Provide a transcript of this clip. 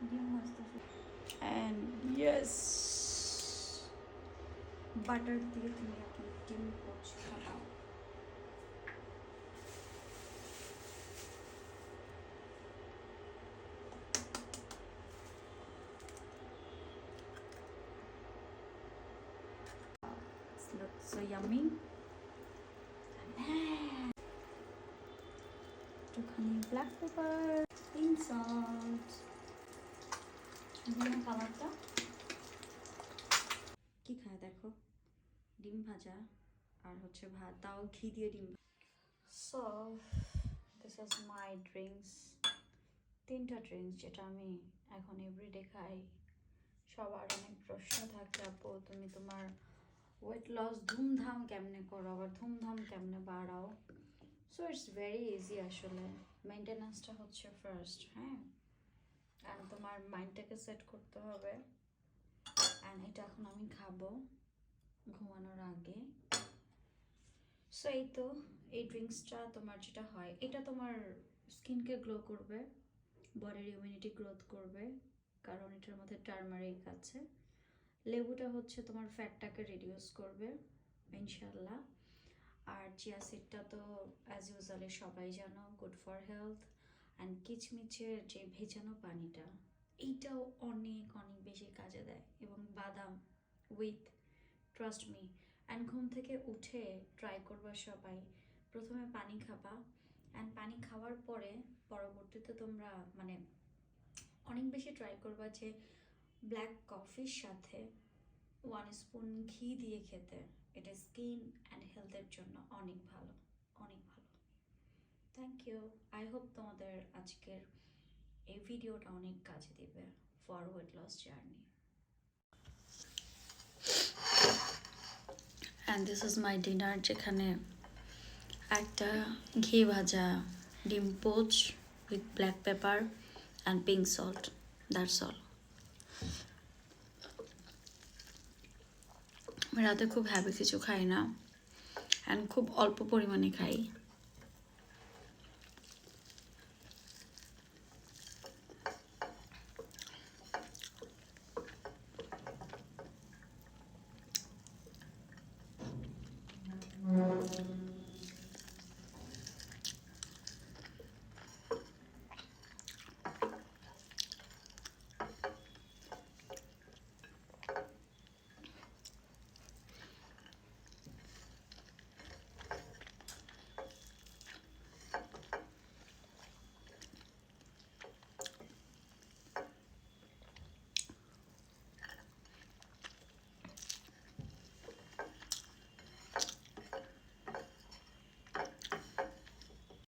ডিম ভাজতেছি and yes butter দিয়ে তুমি এখন ডিম পোচ খাও It looks so yummy. একটুখানি ব্ল্যাক পেপার পিঙ্ক সল্ট দিয়ে কালারটা কি খায় দেখো? ডিম ভাজা আর হচ্ছে ভাত, তাও ঘি দিয়ে ডিম so this is my drinks তিনটা ড্রিঙ্কস যেটা আমি এখন এভরিডে খাই। সবার অনেক প্রশ্ন থাকে, আপু, তুমি তোমার ওয়েট লস ধুমধাম কেমনে করো আবার ধুমধাম কেমনে বাড়াও? সো ইটস ভেরি ইজি আসলে। মেনটেন্যান্সটা হচ্ছে ফার্স্ট হ্যাঁ? অ্যান্ড তোমার মাইন্ডটাকে সেট করতে হবে। অ্যান্ড এটা এখন আমি খাব ঘুমানোর আগে। সো এই তো, এই ড্রিঙ্কসটা তোমার যেটা হয়, এটা তোমার স্কিনকে গ্লো করবে বডির ইমিউনিটি গ্রোথ করবে, কারণ এটার মধ্যে টার্মারিক আছে। লেবুটা হচ্ছে তোমার ফ্যাটটাকে রিডিউস করবে ইনশাল্লাহ আর চিয়া সিডটা তো অ্যাজ ইউজুয়ালি সবাই জানো গুড ফর হেলথ অ্যান্ড কিচমিচের যে ভেজানো পানিটা, এইটাও অনেক অনেক বেশি কাজে দেয়। এবং বাদাম উইথ ট্রাস্ট মি অ্যান্ড ঘুম থেকে উঠে ট্রাই করবা সবাই। প্রথমে পানি খাবা। অ্যান্ড পানি খাওয়ার পরে পরবর্তীতে তোমরা মানে অনেক বেশি ট্রাই করবা যে ব্ল্যাক কফির সাথে ওয়ান স্পুন ঘি দিয়ে খেতে। এটা স্কিন অ্যান্ড হেলথের জন্য অনেক ভালো। থ্যাংক ইউ আই হোপ তোমাদের আজকের এই ভিডিওটা অনেক কাজে দিবে for weight loss journey and this is my dinner যেখানে একটা ঘি ভাজা, ডিম poach with black pepper and pink salt that's all রাতে খুব হ্যাভি কিছু খাই না অ্যান্ড খুব অল্প পরিমাণে খাই।